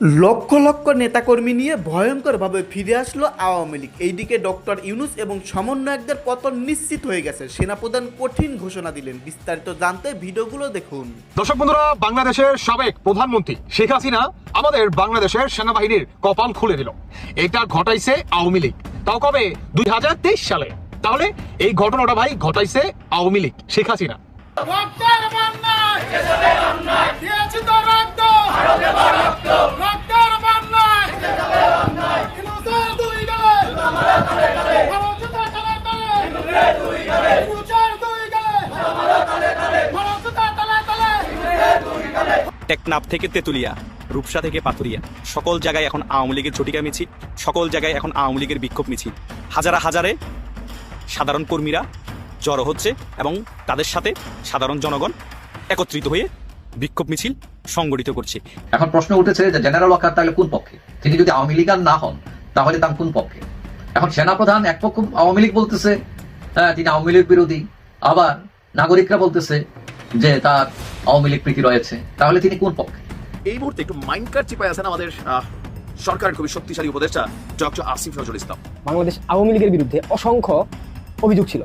লক্ষ লক্ষ নেতাকর্মী নিয়ে ভয়ঙ্করভাবে ফিরে আসলো আওয়ামী লীগ। এইদিকে ডক্টর ইউনুস এবং সমন্বয়কদের পতন নিশ্চিত হয়ে গেছে। সেনাপ্রধান কঠিন ঘোষণা দিলেন। বিস্তারিত জানতে ভিডিওগুলো দেখুন। দর্শক বন্ধুরা বাংলাদেশের সাবেক প্রধানমন্ত্রী শেখ হাসিনা আমাদের বাংলাদেশের সেনাবাহিনীর কপাল খুলে দিল। এটা ঘটাইছে আওয়ামী লীগ। তাও কবে? দুই হাজার তেইশ সালে। তাহলে এই ঘটনাটা ভাই ঘটাইছে আওয়ামী লীগ শেখ হাসিনা। টেকনাফ থেকে তেতুলিয়া, রূপসা থেকে পাথুরিয়া। সকল জায়গায় এখন আওয়ামী লীগের ঝটিকা মিছিল, সকল জায়গায় এখন আওয়ামী লীগের বিক্ষোভ মিছিল। হাজারা হাজারে সাধারণ কর্মীরা জড়ো হচ্ছে এবং তাদের সাথে সাধারণ জনগণ একত্রিত হয়ে বিক্ষোভ মিছিল সংগঠিত করছে। এখন প্রশ্ন উঠেছে যে জেনারেল ওয়াকার তাহলে কোন পক্ষে? তিনি যদি আওয়ামী লীগ আর না হন তাহলে তার কোন পক্ষে? এখন সেনাপ্রধান এক পক্ষ আওয়ামী লীগ বলতেছে হ্যাঁ তিনি আওয়ামী লীগ বিরোধী। আবার নাগরিকরা বলতেছে যে তার আওয়ামী লীগ প্রীতি রয়েছে। তাহলে তিনি কোন পক্ষে? এই মুহূর্তে একটু মাইন্ড কার্ড চিপায় আছেন আমাদের আহ, সরকারের খুবই শক্তিশালী উপদেষ্টা ডক্টর আসিফ নজরুল ইসলাম। বাংলাদেশ আওয়ামী লীগের বিরুদ্ধে অসংখ্য অভিযোগ ছিল।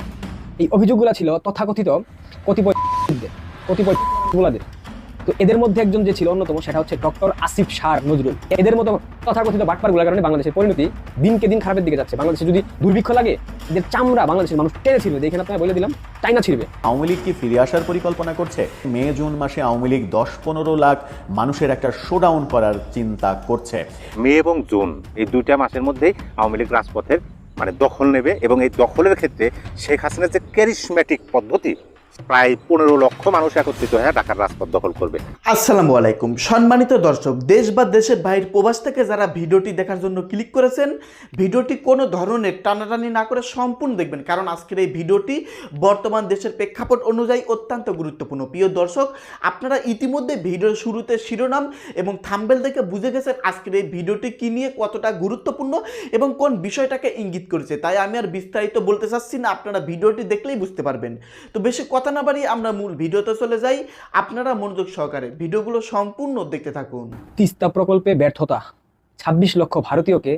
এই অভিযোগগুলো ছিল তথাকথিত কতিপয় কতিপয় গুলাদের তো এদের মধ্যে একজন যে ছিল অন্যতম সেটা হচ্ছে ডক্টর আসিফ শাহ নজরুল। এদের মতো তথাকথিত বাটপারগুলোর কারণে বাংলাদেশের পরিণতি দিনকে দিন খারাপের দিকে যাচ্ছে। বাংলাদেশে যদি দুর্ভিক্ষ লাগে এদের চামড়া বাংলাদেশের মানুষ টেনে ছিলবে দেখেন আপনার বলে দিলাম চাইনা ছিড়বে। আওয়ামী লীগ কি ফিরে আসার পরিকল্পনা করছে? মে জুন মাসে আওয়ামী লীগ দশ পনেরো লাখ মানুষের একটা শোডাউন করার চিন্তা করছে। মে এবং জুন এই দুইটা মাসের মধ্যেই আওয়ামী লীগ রাজপথের মানে দখল নেবে এবং এই দখলের ক্ষেত্রে শেখ হাসিনার যে ক্যারিসম্যাটিক পদ্ধতি প্রায় পনেরো লক্ষ মানুষ একত্রিত হয়ে ঢাকার রাজপথ দখল করবে। আলাইকুম। সম্মানিত দর্শক, দেশ বা দেশের বাইরের প্রবাস থেকে যারা ভিডিওটি দেখার জন্য ক্লিক করেছেন, ভিডিওটি কোনো ধরনের টানাটানি না করে সম্পূর্ণ দেখবেন। কারণ আজকের এই ভিডিওটি বর্তমান দেশের প্রেক্ষাপট অনুযায়ী অত্যন্ত গুরুত্বপূর্ণ। প্রিয় দর্শক, আপনারা ইতিমধ্যে ভিডিওর শুরুতে শিরোনাম এবং থাম্বেল দেখে বুঝে গেছেন আজকের এই ভিডিওটি কী নিয়ে কতটা গুরুত্বপূর্ণ এবং কোন বিষয়টাকে ইঙ্গিত করেছে। তাই আমি আর বিস্তারিত বলতে চাচ্ছি না, আপনারা ভিডিওটি দেখলেই বুঝতে পারবেন। তো বেশি কথা না বাড়িয়ে আমরা মূল ভিডিওতে চলে যাই। আপনারা মনোযোগ সহকারে ভিডিওগুলো সম্পূর্ণ দেখতে থাকুন। তিস্তা প্রকল্পে ব্যর্থতা ২৬ লক্ষ ভারতীয়কে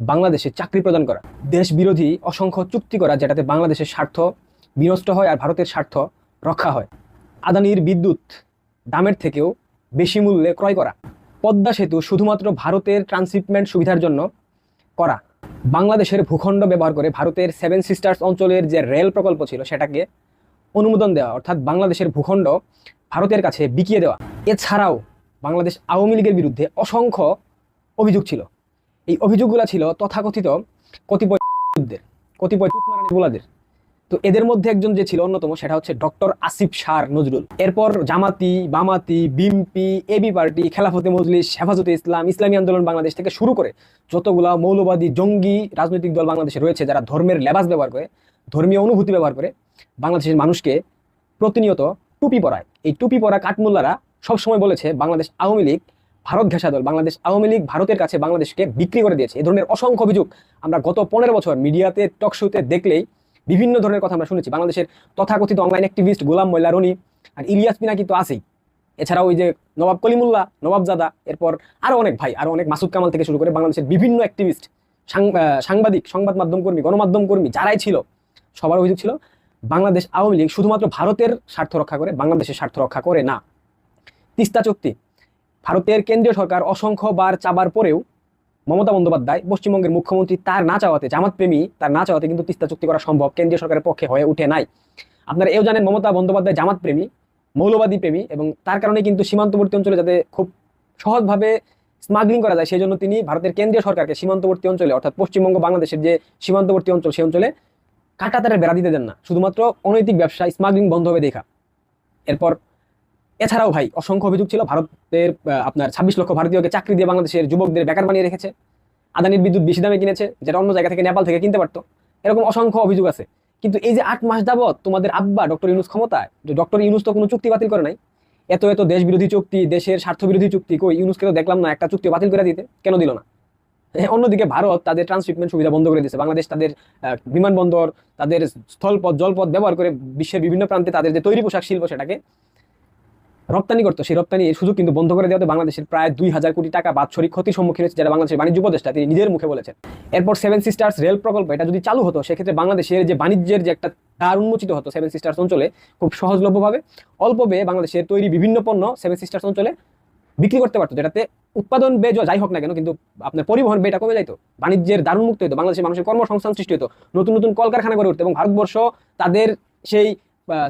বাংলাদেশে চাকরি প্রদান করা। দেশ বিরোধী অসংখ্য চুক্তি করা যেটাতে বাংলাদেশের স্বার্থ বিনষ্ট হয় আর ভারতের স্বার্থ রক্ষা হয়। আদানির বিদ্যুৎ দামের থেকেও বেশি মূল্যে ক্রয় করা। পদ্মা সেতু শুধুমাত্র ভারতের ট্রান্সশিপমেন্ট সুবিধার জন্য করা। বাংলাদেশের ভূখণ্ড ব্যবহার করে ভারতের সেভেন সিস্টার্স অঞ্চলের যে রেল প্রকল্প ছিল সেটাকে অনুমোদন দেওয়া, অর্থাৎ বাংলাদেশের ভূখণ্ড ভারতের কাছে বিকিয়ে দেওয়া। এছাড়াও বাংলাদেশ আওয়ামী লীগের বিরুদ্ধে অসংখ্য অভিযোগ ছিল। এই অভিযোগগুলো ছিল তথাকথিত কতিপয় বিরুদ্ধে কতিপয় চুতমারানিগুলাদের তো এদের মধ্যে একজন যে ছিল অন্যতম, সেটা হচ্ছে ডক্টর আসিফ সার নজরুল। এরপর জামাতি, বামাতি বিএমপি এবি পার্টি, খেলাফতে মজলিস, হেফাজতে ইসলাম, ইসলামী আন্দোলন বাংলাদেশ থেকে শুরু করে যতগুলা মৌলবাদী জঙ্গি রাজনৈতিক দল বাংলাদেশে রয়েছে, যারা ধর্মের লেবাস ব্যবহার করে ধর্মীয় অনুভূতি ব্যবহার করে বাংলাদেশের মানুষকে প্রতিনিয়ত টুপি পরায়। এই টুপি পরা কাঠমোল্লারা সবসময় বলেছে, বাংলাদেশ আওয়ামী লীগ, ভারত ঘেঁষা দল, বাংলাদেশ আওয়ামী লীগ ভারতের কাছে বাংলাদেশকে বিক্রি করে দিয়েছে। এই ধরনের অসংখ্য অভিযোগ আমরা গত পনেরো বছর মিডিয়াতে, টক শোতে দেখলেই বিভিন্ন ধরনের কথা আমরা শুনেছি। বাংলাদেশের তথাকথিত অনলাইন অ্যাক্টিভিস্ট গোলাম মোল্লা রনি আর ইলিয়াস পিনাকি কিন্তু আছেই। এছাড়াও ওই যে নবাব কলিমুল্লাহ নবাবজাদা এরপর আরও অনেক ভাই আরও অনেক মাসুদ কামাল থেকে শুরু করে বাংলাদেশের বিভিন্ন অ্যাক্টিভিস্ট সাংবাদিক, সংবাদ মাধ্যম কর্মী গণমাধ্যম কর্মী যারাই ছিল সবার অভিযোগ ছিল, বাংলাদেশ আওয়ামী লীগ শুধুমাত্র ভারতের স্বার্থ রক্ষা করে, বাংলাদেশের স্বার্থ রক্ষা করে না। তিস্তা চুক্তি, ভারতের কেন্দ্রীয় সরকার অসংখ্য বার চাবার পরেও মমতা বন্দ্যোপাধ্যায় পশ্চিমবঙ্গের মুখ্যমন্ত্রী তার না চাওয়াতে জামাত প্রেমী তার না চাওয়াতে কিন্তু তিস্তা চুক্তি করা সম্ভব কেন্দ্রীয় সরকারের পক্ষে হয়ে উঠে নাই। আপনারা এও জানেন মমতা বন্দ্যোপাধ্যায় জামাত প্রেমী মৌলবাদী প্রেমী এবং তার কারণে কিন্তু সীমান্তবর্তী অঞ্চলে যাতে খুব সহজভাবে স্মাগলিং করা যায়, সেই জন্য তিনি ভারতের কেন্দ্রীয় সরকারকে সীমান্তবর্তী অঞ্চলে, অর্থাৎ পশ্চিমবঙ্গ বাংলাদেশের যে সীমান্তবর্তী অঞ্চল, সেই অঞ্চলে কাটাতারের বেড়া দিতে দেন না। শুধুমাত্র অনৈতিক ব্যবসা, স্মাগলিং বন্ধ হবে দেখা। এরপর, এছাড়াও ভাই, অসংখ্য অভিযোগ ছিল, ভারতের আপনার ছাব্বিশ লক্ষ ভারতীয়কে চাকরি দিয়ে বাংলাদেশের যুবকদের বেকার বানিয়ে রেখেছে। আদানির বিদ্যুৎ বেশি দামে কিনেছে, যেটা অন্য জায়গা থেকে নেপাল থেকে কিনতে পারতো। এরকম অসংখ্য অভিযোগ আছে। কিন্তু এই যে আট মাস যাবৎ তোমাদের আব্বা ডক্টর ইউনুস ক্ষমতায়, যে ডক্টর ইউনুস তো কোনো চুক্তি বাতিল করে নাই। এত এত দেশ বিরোধী চুক্তি, দেশের স্বার্থ বিরোধী চুক্তি, কই, ইউনুসকে তো দেখলাম না, একটা চুক্তি বাতিল করে দিতে। কেন দিল না? অন্যদিকে ভারত তাদের ট্রান্সশিপমেন্ট সুবিধা বন্ধ করে দিয়েছে। বাংলাদেশ তাদের বিমানবন্দর, তাদের স্থলপথ, জলপথ ব্যবহার করে বিশ্বের বিভিন্ন প্রান্তে তাদের যে তৈরি পোশাক শিল্প সেটাকে রপ্তানি করতো। সেই রপ্তানি এই সুযোগ কিন্তু বন্ধ করে দেওয়াতে বাংলাদেশের প্রায় দুই হাজার কোটি টাকা বাৎসরিক ক্ষতির সম্মুখীন হচ্ছে যারা বাংলাদেশের বাণিজ্য উপদেষ্টা তিনি নিজের মুখে বলেছেন। এরপর সেভেন সিস্টার্স রেল প্রকল্প এটা যদি চালু হতো, সেক্ষেত্রে বাংলাদেশের যে বাণিজ্যের যে একটা তার উন্মোচিত হতো সেভেন সিস্টার্স অঞ্চলে খুব সহজলভ্যভাবে, অল্প ব্যয়ে বাংলাদেশের তৈরি বিভিন্ন পণ্য সেভেন সিস্টার্স অঞ্চলে বিক্রি করতে পারতো, যেটাতে উৎপাদন ব্যয় যাই হোক না কেন, কিন্তু আপনার পরিবহন ব্যয়টা কমে যাইতো, বাণিজ্যের দারুণ মুক্ত হতো বাংলাদেশের মানুষের কর্মসংস্থান সৃষ্টি হতো নতুন নতুন কলকারখানা গড়ে উঠতো এবং ভারতবর্ষ তাদের সেই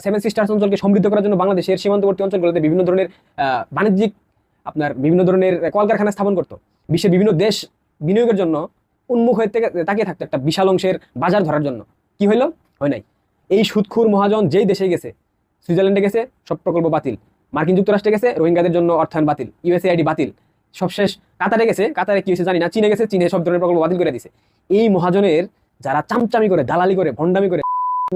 সেভেন সিস্টার্স অঞ্চলকে সমৃদ্ধ করার জন্য বাংলাদেশের সীমান্তবর্তী অঞ্চলগুলোতে বিভিন্ন ধরনের বাণিজ্যিক আপনার বিভিন্ন ধরনের কলকারখানা স্থাপন করতো। বিশ্বের বিভিন্ন দেশ বিনিয়োগের জন্য উন্মুখ হয়ে তাকিয়ে থাকতো একটা বিশাল অংশের বাজার ধরার জন্য। কি হইল? হয় নাই। এই সুদখুর মহাজন যেই দেশে গেছে, সুইজারল্যান্ডে গেছে, সব প্রকল্প বাতিল। মার্কিন যুক্তরাষ্ট্রে গেছে, রোহিঙ্গাদের জন্য অর্থায়ন বাতিল, ইউএসএআইডি বাতিল। সবশেষ কাতারে গেছে, কাতারে কি হয়েছে জানি না, চীনে গেছে, চীনে সব ধরনের প্রকল্প বাতিল করে দিছে। এই মহাজনের যারা চামচামি করে, দালালি করে, ভণ্ডামি করে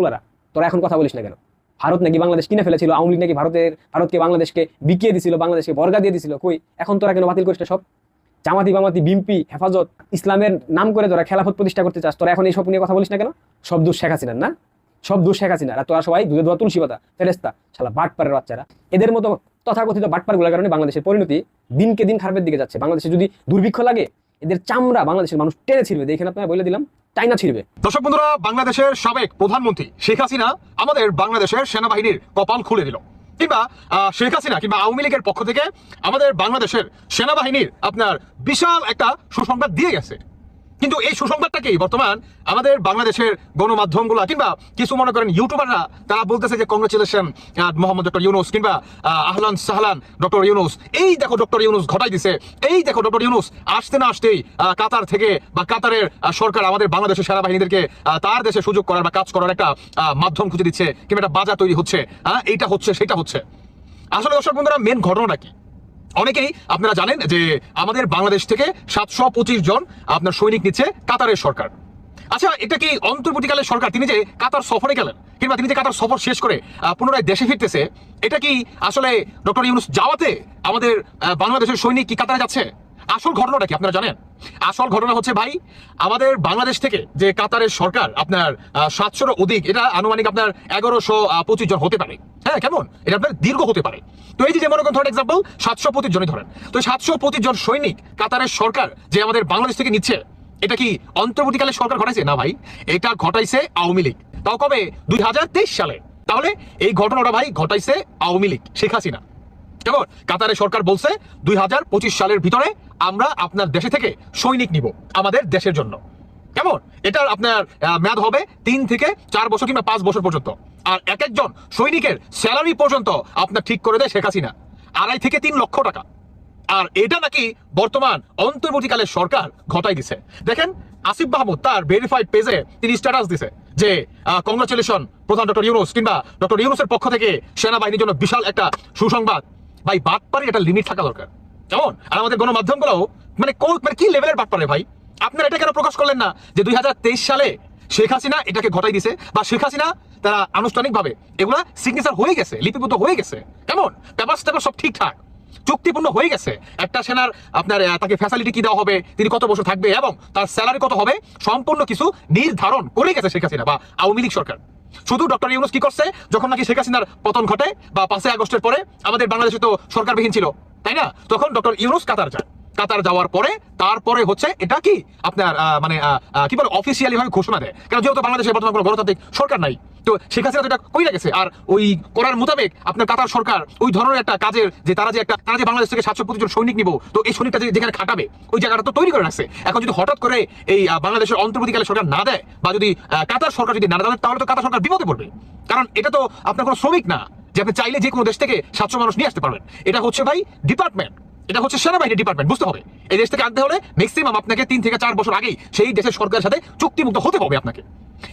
গুলারা তোরা এখন কথা বলিস না কেন? ভারত নাকি বাংলাদেশ কিনে ফেলেছিল, আওয়ামী লীগ নাকি ভারতের, ভারতকে বাংলাদেশকে বিকিয়ে দিছিল, বাংলাদেশকে বর্গা দিয়ে দিছিল, কই? এখন তোরা কেন বাতিল করিস সব? জামাতি বামাতি বিম্পি হেফাজত, ইসলামের নাম করে তোরা খেলাফত প্রতিষ্ঠা করতে চাস, তোরা এখন এই সব নিয়ে কথা বলিস না কেন? সব দোষ শেখ হাসিনার না? সব দোষ শেখ হাসিনার। আর তোরা সবাই দুধে ধোয়া তুলসী পাতা ফেরেস্তা শালা বাটপারের বাচ্চারা। এদের মতো তথাকথিত বাটপারগুলোর কারণে বাংলাদেশের পরিণতি দিনকে দিন খারাপের দিকে যাচ্ছে। বাংলাদেশে যদি দুর্ভিক্ষ লাগে, এদের চামড়া বাংলাদেশের মানুষ টেনে ছিড়বে। দেখেন আপনারা, বলে দিলাম চাইনা ছিড়বে। দর্শক বন্ধুরা, বাংলাদেশের সাবেক প্রধানমন্ত্রী শেখ হাসিনা আমাদের বাংলাদেশের সেনাবাহিনীর কপাল খুলে দিল। কিংবা শেখ হাসিনা কিংবা আওয়ামী লীগের পক্ষ থেকে আমাদের বাংলাদেশের সেনাবাহিনীর আপনার বিশাল একটা সুসংবাদ দিয়ে গেছে। কিন্তু এই সুসংবাদটাকেই বর্তমান আমাদের বাংলাদেশের গণমাধ্যমগুলো কিংবা কিছু মনে করেন ইউটিউবাররা তারা বলতেছে যে কংগ্রেচুলেশন মোহাম্মদ ডক্টর ইউনুস কিংবা আহলান সাহলান ডক্টর ইউনুস। এই দেখো ডক্টর ইউনুস ঘটাই দিছে। এই দেখো ডক্টর ইউনুস আসতে না আসতেই কাতার থেকে বা কাতারের সরকার আমাদের বাংলাদেশের সেনাবাহিনীদেরকে তার দেশে সুযোগ করার বা কাজ করার একটা মাধ্যম খুঁজে দিচ্ছে কিংবা একটা বাজার তৈরি হচ্ছে। হ্যাঁ এইটা হচ্ছে, সেটা হচ্ছে। আসলে দর্শক বন্ধুরা মেন ঘটনাটা কি? অনেকেই আপনারা জানেন যে আমাদের বাংলাদেশ থেকে সাতশো পঁচিশ জন আপনার সৈনিক নিচ্ছে কাতারের সরকার। আচ্ছা এটা কি অন্তর্বর্তীকালের সরকার? তিনি যে কাতার সফরে গেলেন, কিংবা তিনি যে কাতার সফর শেষ করে পুনরায় দেশে ফিরতেছে, এটা কি আসলে ডক্টর ইউনুস যাওয়াতে আমাদের বাংলাদেশের সৈনিক কি কাতারে যাচ্ছে? আসল ঘটনাটা কি, আপনারা জানেন? আসল ঘটনা হচ্ছে ভাই, আমাদের বাংলাদেশ থেকে যে কাতারের সরকার, আপনার সাতশোর অধিক, এটা আনুমানিক আপনার এগারোশো পঁচিশ জন হতে পারে। হ্যাঁ কেমন? এটা আপনার দীর্ঘ হতে পারে। তো এই যে মনে করেন, ধরেন এক্সাম্পল সাতশো পঁচিশ জনই ধরেন। তো সাতশো পঁচিশ জন সৈনিক কাতারের সরকার যে আমাদের বাংলাদেশ থেকে নিচ্ছে, এটা কি অন্তর্বর্তীকালে সরকার ঘটাইছে? না ভাই, এটা ঘটাইছে আওয়ামী লীগ। তাও কবে? দুই হাজার তেইশ সালে। তাহলে এই ঘটনাটা ভাই ঘটাইছে আওয়ামী লীগ, শেখ হাসিনা। কেমন? কাতারের সরকার বলছে, দুই হাজার পঁচিশ সালের ভিতরে আমরা আপনার দেশে থেকে সৈনিক নিব, আমাদের দেশের জন্য। কেমন? এটার আপনার মেয়াদ হবে তিন থেকে চার বছর কিংবা পাঁচ বছর পর্যন্ত। আর এক একজন সৈনিকের স্যালারি পর্যন্ত আপনার ঠিক করে দেয় শেখ হাসিনা, আড়াই থেকে তিন লক্ষ টাকা। আর এটা নাকি বর্তমান অন্তর্বর্তীকালের সরকার ঘটাই দিছে। দেখেন, আসিফ মাহমুদ তার ভেরিফাইড পেজে তিনি স্ট্যাটাস দিছে যে কংগ্রাচুলেশন প্রধান ডক্টর ইউনুস কিংবা ডক্টর ইউনুসের পক্ষ থেকে সেনাবাহিনীর জন্য বিশাল একটা সুসংবাদ। ভাই বাটপারের একটা লিমিট থাকা দরকার। কেমন? আর আমাদের গণমাধ্যমগুলো মানে মানে কি লেভেলের বাটপারে ভাই? আপনারা এটা কেন প্রকাশ করলেন না যে দুই হাজার তেইশ সালে শেখ হাসিনা এটাকে ঘটাই দিছে? বা শেখ হাসিনা তারা আনুষ্ঠানিকভাবে এগুলা সিগনেচার হয়ে গেছে, লিপিবদ্ধ হয়ে গেছে। কেমন? পেপার টেপার সব ঠিকঠাক, চুক্তিপূর্ণ হয়ে গেছে। একটা সেনার আপনার তাকে ফ্যাসিলিটি কি দেওয়া হবে, তিনি কত বছর থাকবে এবং তার স্যালারি কত হবে, সম্পূর্ণ কিছু নির্ধারণ করে গেছে শেখ হাসিনা বা আওয়ামী লীগ সরকার। শুধু ডক্টর ইউনুস কি করছে? যখন নাকি শেখ হাসিনার পতন ঘটে বা পাঁচই আগস্টের পরে আমাদের বাংলাদেশে তো সরকারবিহীন ছিল তাই না? তখন ডক্টর ইউনুস কাতার যায় কাতার যাওয়ার পরে, তারপরে হচ্ছে এটা কি? আপনার মানে কি বলে অফিসিয়ালি ভাবে ঘোষণা দেয়। কারণ যেহেতু বাংলাদেশে বর্তমান কোনো গণতান্ত্রিক সরকার নাই, তো হাসিনা তো এটা কইরা গেছে। আর ওই করার মোতাবেক আপনার কাতার সরকার ওই ধরনের একটা কাজের যে তারা যে একটা, তারা যে বাংলাদেশ থেকে সাতশো পঁচিশ জন সৈনিক নিব, তো এই সৈনিকটা যে- যেখানে খাটাবে, ওই জায়গাটা তো তৈরি করে রাখছে। এখন যদি হঠাৎ করে এই বাংলাদেশের অন্তর্বর্তীকালে সরকার না দেয়, বা যদি কাতার সরকার যদি না দেয়, তাহলে তো কাতার সরকার বিপদে পড়বে। কারণ এটা তো আপনার কোনো শ্রমিক না। যে আপনি চাইলে যে কোনো দেশ থেকে সাতশো মানুষ নিয়ে আসতে পারবেন। এটা হচ্ছে ভাই ডিপার্টমেন্ট এটা হচ্ছে সেনাবাহিনী ডিপার্টমেন্ট বুঝতে হবে। এই দেশ থেকে আনতে হলে ম্যাক্সিমাম আপনাকে তিন থেকে চার বছর আগেই সেই দেশের সরকারের সাথে চুক্তিমুক্ত হতে হবে আপনাকে।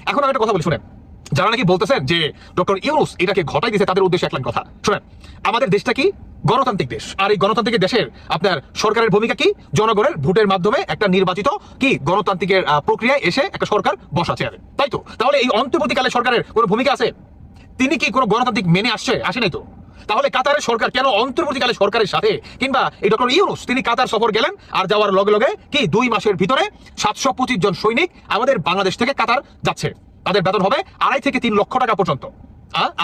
এখন আমি একটা কথা বলি, শুনেন। যারা নাকি বলতেছেন যে ডক্টর ইউনুস এটাকে ঘটাই দিয়েছে, তাদের উদ্দেশ্যে এক কথা। শুনেন, আমাদের দেশটা কি গণতান্ত্রিক দেশ? আর এই গণতান্ত্রিক দেশের আপনার সরকারের ভূমিকা কি? জনগণের ভোটের মাধ্যমে একটা নির্বাচিত কি গণতান্ত্রিকের প্রক্রিয়ায় এসে একটা সরকার বসা চেয়ারে তাই তো? তাহলে এই অন্তর্বর্তীকালে সরকারের কোনো ভূমিকা আছে? তিনি কি কোনো গণতান্ত্রিক মেনে আসছে? আসে নাই তো। তাহলে কাতারের সরকার কেন অন্তর্বর্তীকালে সরকারের সাথে? কিংবা এই ডক্টর ইউনুস, তিনি কাতার সফর গেলেন আর যাওয়ার লগে লগে কি দুই মাসের ভিতরে সাতশো পঁচিশ জন সৈনিক আমাদের বাংলাদেশ থেকে কাতার যাচ্ছে? তাদের বেতন হবে আড়াই থেকে তিন লক্ষ টাকা পর্যন্ত।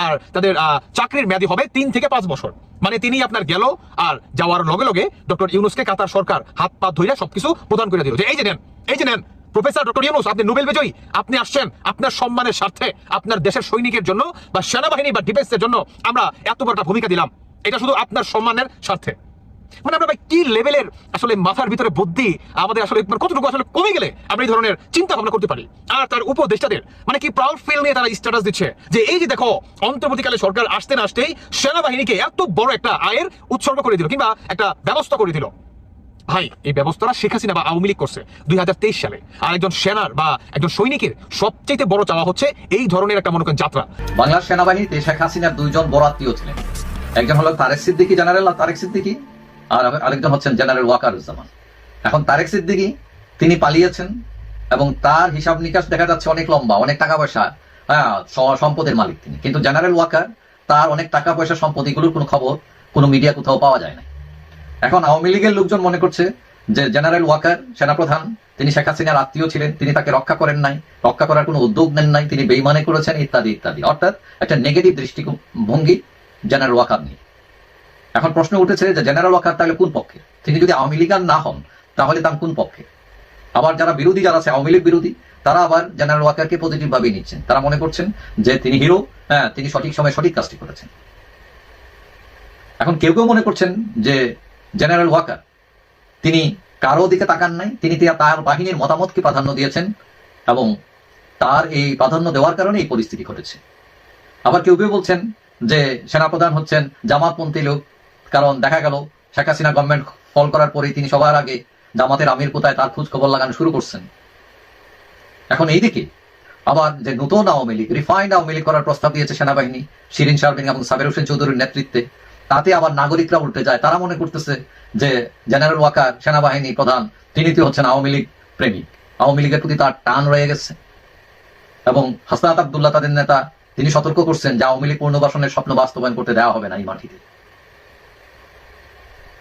আর তাদের চাকরির মেয়াদি হবে তিন থেকে পাঁচ বছর। মানে তিনি আপনার গেল আর যাওয়ার লগে লগে ডক্টর ইউনুসকে কাতার সরকার হাত পা ধইরা সবকিছু প্রদান করে দিল। এই যে নেন, এই যে নেন প্রফেসর ডক্টর ইউনুস, আপনি নোবেল বিজয়ী। আপনি আসছেন আপনার সম্মানের স্বার্থে, আপনার দেশের সৈনিকের জন্য বা সেনাবাহিনী বা ডিফেন্সের জন্য আমরা এত বড় ভূমিকা দিলাম। এটা শুধু আপনার সম্মানের স্বার্থে। মানে আমরা ভাই, কি লেভেলের আসলে মাথার ভিতরে বুদ্ধি? আমাদের আসলে মানে কতটুকু আসলে কমে গেলে আমরা এই ধরনের চিন্তা ভাবনা করতে পারি? আর তার উপদেষ্টাদের মানে কি প্রাউড ফিল নিয়ে তারা স্ট্যাটাস দিচ্ছে? যে এই যে দেখো, অন্তর্বর্তীকালে সরকার আসতে না আসতেই সেনাবাহিনীকে এত বড় একটা আয়ের উৎসর্গ করে দিল কিংবা একটা ব্যবস্থা করে দিল। ভাই, এই ব্যবস্থাটা শেখ হাসিনা বা আওয়ামী লীগ করছে দুই হাজার তেইশ সালে। আর একজন সেনার বা একজন সৈনিকের সবচেয়ে বড় চাওয়া হচ্ছে এই ধরনের একটা মনে করেন যাত্রা। বাংলার সেনাবাহিনীতে শেখ হাসিনার দুইজন বড় আত্মীয় ছিলেন। একজন হলো তারেক সিদ্দিকি, জেনারেল তারেক সিদ্দিকি? আর আরেকজন হচ্ছেন জেনারেল ওয়াকারুজ্জামান। এখন তারেক সিদ্দিকি, তিনি পালিয়েছেন এবং তার হিসাব নিকাশ দেখা যাচ্ছে অনেক লম্বা, অনেক টাকা পয়সা হ্যাঁ সম্পদের মালিক তিনি। কিন্তু জেনারেল ওয়াকার, তার অনেক টাকা পয়সা সম্পদ, এগুলোর কোনো খবর কোনো মিডিয়া কোথাও পাওয়া যায় না এখন আওয়ামী লীগের লোকজন মনে করছে যে জেনারেল ওয়াকার সেনাপ্রধান, তিনি শেখ হাসিনার আত্মীয় ছিলেন, তিনি তাকে রক্ষা করেন নাই, রক্ষা করার কোনো উদ্যোগ নেন নাই, তিনি বেইমানে করেছেন, ইত্যাদি ইত্যাদি। অর্থাৎ একটা নেগেটিভ দৃষ্টিভঙ্গি জেনারেল ওয়াকার নিয়ে। এখন প্রশ্ন উঠেছে যে জেনারেল ওয়াকার তাহলে কোন পক্ষে? তিনি যদি আওয়ামী লীগার না হন, তাহলে তার কোন পক্ষে? আবার যারা বিরোধী, যারা আছে আওয়ামী লীগ বিরোধী, তারা আবার জেনারেল ওয়াকারকে পজিটিভ ভাবে নিচ্ছেন। তারা মনে করছেন যে তিনি হিরো হ্যাঁ তিনি সঠিক সময় সঠিক কাজটি করেছেন। এখন কেউ কেউ মনে করছেন যে জেনারেল ওয়াকার। তিনি কারও দিকে তাকান নাই, তিনি তার বাহিনীর মতামতকে প্রাধান্য দিয়েছেন এবং তার এই প্রাধান্য দেওয়ার কারণে এই পরিস্থিতি ঘটেছে। আবার কেউ কেউ বলছেন যে সেনাপ্রধান হচ্ছেন জামাতপন্থী লোক, কারণ দেখা গেল শেখ হাসিনা গভর্নমেন্ট ফল করার পরেই তিনি সবার আগে জামাতের আমির কোথায় তার খোঁজ খবর লাগানো শুরু করছেন। এখন এইদিকে আবার যে নতুন Awami League refined Awami League করার প্রস্তাব দিয়েছে সেনাবাহিনী, শিরিন শারমিন এবং সাবের হোসেন চৌধুরীর নেতৃত্বে তাতে আবার নাগরিকরা উল্টে যায়। তারা মনে করতেছে যে জেনারেল ওয়াকার সেনাবাহিনী প্রধান, তিনি তো হচ্ছেন আওয়ামী লীগ প্রেমিক। আওয়ামী লীগের প্রতি তার টান রয়ে গেছে। এবং হাসনাত আবদুল্লাহ তাদের নেতা, তিনি সতর্ক করছেন যে আওয়ামী লীগ পুনর্বাসনের স্বপ্ন বাস্তবায়ন করতে দেওয়া হবে না এই মাটিতে।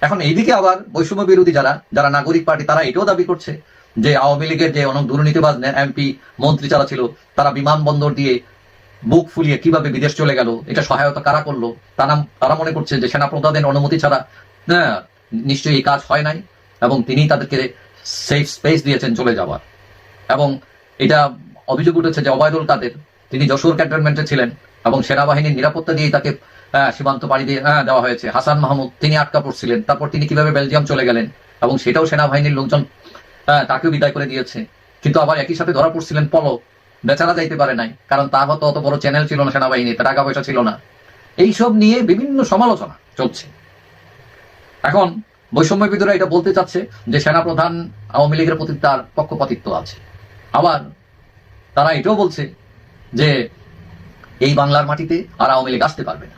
এখন এইদিকে আবার বৈষম্য বিরোধী যারা যারা নাগরিক পার্টি, তারা এটাও দাবি করছে যে আওয়ামী লীগের যে অনেক দুর্নীতিবাজ এমপি, মন্ত্রী যারা ছিল, তারা বিমানবন্দর দিয়ে বুক ফুলিয়ে কীভাবে বিদেশ চলে গেল এটা সহায়তা কারা করল? তারা তারা মনে করছে যে সেনাপ্রধানের অনুমতি ছাড়া হ্যাঁ, নিশ্চয়ই এই কাজ হয় নাই এবং তিনি তাদেরকে সেফ স্পেস দিয়েছেন চলে যাওয়ার। এবং এটা অভিযোগ উঠেছে যে অবায়দুল কাদের তিনি যশোর ক্যান্টনমেন্টে ছিলেন এবং সেনাবাহিনীর নিরাপত্তা দিয়ে তাকে সীমান্ত পাড়ি দিয়ে আহ, দেওয়া হয়েছে। হাসান মাহমুদ তিনি আটকা পড়ছিলেন তারপর তিনি কীভাবে বেলজিয়াম চলে গেলেন এবং সেটাও সেনাবাহিনীর লোকজন তাকেও বিদায় করে দিয়েছে। কিন্তু আবার একই সাথে ধরা পড়ছিলেন পলক বেচারা যাইতে পারে নাই কারণ তার হয়তো অত বড় চ্যানেল ছিল না সেনাবাহিনীতে টাকা পয়সা ছিল না। এইসব নিয়ে বিভিন্ন সমালোচনা চলছে। এখন বৈষম্য বৈষম্যবিদরা এটা বলতে চাচ্ছে যে সেনাপ্রধান আওয়ামী লীগের প্রতি তার পক্ষপাতিত্ব আছে। আবার তারা এটাও বলছে যে এই বাংলার মাটিতে আর আওয়ামী লীগ আসতে পারবে না।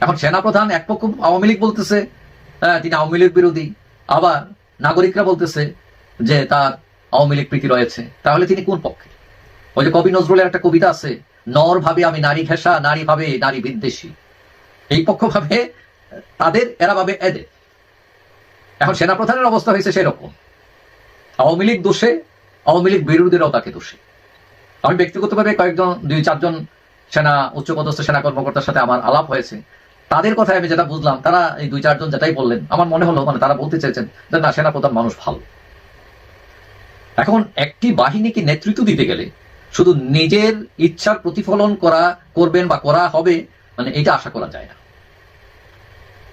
এখন সেনাপ্রধান এক পক্ষ আওয়ামী লীগ বলতেছে হ্যাঁ, তিনি আওয়ামী লীগ বিরোধী। আবার নাগরিকরা বলতেছে যে তার আওয়ামী লীগ প্রীতি রয়েছে। তাহলে তিনি কোন পক্ষে? ওই যে কবি নজরুলের একটা কবিতা আছে, নর ভাবে আমি নারী ঘেঁষা, নারী ভাবে নারী বিদ্বেষী। এই পক্ষ ভাবে তাদের এরা ভাবে এদের। এখন সেনাপ্রধানের অবস্থা হয়েছে সেরকম। আওয়ামী লীগ দোষে, আওয়ামী লীগ বিরোধীরাও তাকে দোষে। আমি ব্যক্তিগতভাবে কয়েকজন, দুই, চারজন সেনা, উচ্চপদস্থ সেনা কর্মকর্তার সাথে আমার আলাপ হয়েছে। তাদের কথায় আমি যেটা বুঝলাম, তারা এই দুই, চারজন যেটাই বললেন, আমার মনে হলো মানে তারা বলতে চেয়েছেন যে, না, সেনাপ্রধান মানুষ ভালো। এখন একটি বাহিনীকে নেতৃত্ব দিতে গেলে শুধু নিজের ইচ্ছার প্রতিফলন করা করবেন বা করা হবে মানে এটা আশা করা যায় না।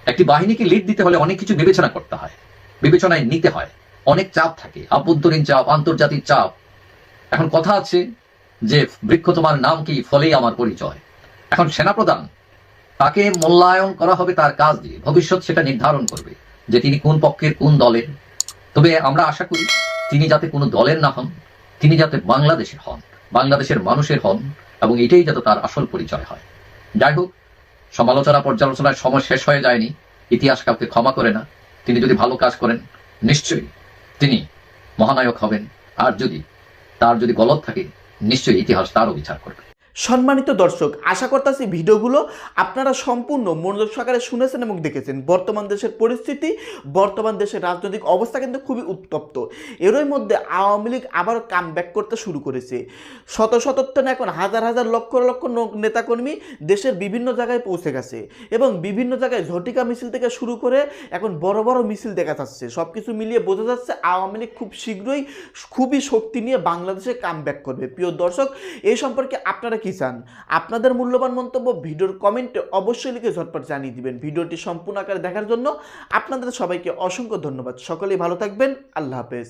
একটি বাহিনীকে লিড দিতে হলে অনেক কিছু বিবেচনা করতে হয়, বিবেচনায় নিতে হয়। অনেক চাপ থাকে, আভ্যন্তরীণ চাপ, আন্তর্জাতিক চাপ। এখন কথা আছে যে, বৃক্ষ তোমার নাম কি, ফলেই আমার পরিচয়। এখন সেনাপ্রধান, তাকে মূল্যায়ন করা হবে তার কাজ দিয়ে। ভবিষ্যৎ সেটা নির্ধারণ করবে যে তিনি কোন পক্ষের কোন দলের। তবে আমরা আশা করি, তিনি যাতে কোনো দলের না হন, তিনি যাতে বাংলাদেশের হন। বাংলাদেশের মানুষের হন এবং এটাই যাতে তার আসল পরিচয় হয়। যাই হোক, সমালোচনা পর্যালোচনায় সময় শেষ হয়ে যায়নি। ইতিহাস কাউকে ক্ষমা করে না। তিনি যদি ভালো কাজ করেন, নিশ্চয়ই তিনি মহানায়ক হবেন। আর যদি তার যদি গলত থাকে, নিশ্চয়ই ইতিহাস তারও বিচার করবে। সম্মানিত দর্শক, আশা করতেছি ভিডিওগুলো আপনারা সম্পূর্ণ মনোযোগ সহকারে শুনেছেন এবং দেখেছেন। বর্তমান দেশের পরিস্থিতি, বর্তমান দেশের রাজনৈতিক অবস্থা কিন্তু খুবই উত্তপ্ত। এরই মধ্যে আওয়ামী লীগ আবারও কাম করতে শুরু করেছে। শত শতত্ব না এখন হাজার হাজার লক্ষ লক্ষ নেতাকর্মী দেশের বিভিন্ন জায়গায় পৌঁছে গেছে এবং বিভিন্ন জায়গায় ঝটিকা মিছিল থেকে শুরু করে এখন বড় বড় মিছিল দেখা যাচ্ছে। সব কিছু মিলিয়ে বোঝা যাচ্ছে আওয়ামী লীগ খুব শীঘ্রই খুবই শক্তি নিয়ে বাংলাদেশে কাম করবে। প্রিয় দর্শক, এই সম্পর্কে আপনারা কি চান? আপনাদের মূল্যবান মন্তব্য ভিডিওর কমেন্টে অবশ্যই লিখে ঝটপট জানিয়ে দিবেন। ভিডিওটি সম্পূর্ণ আকারে দেখার জন্য আপনাদের সবাইকে অসংখ্য ধন্যবাদ। সকলেই ভালো থাকবেন। আল্লাহ হাফেজ।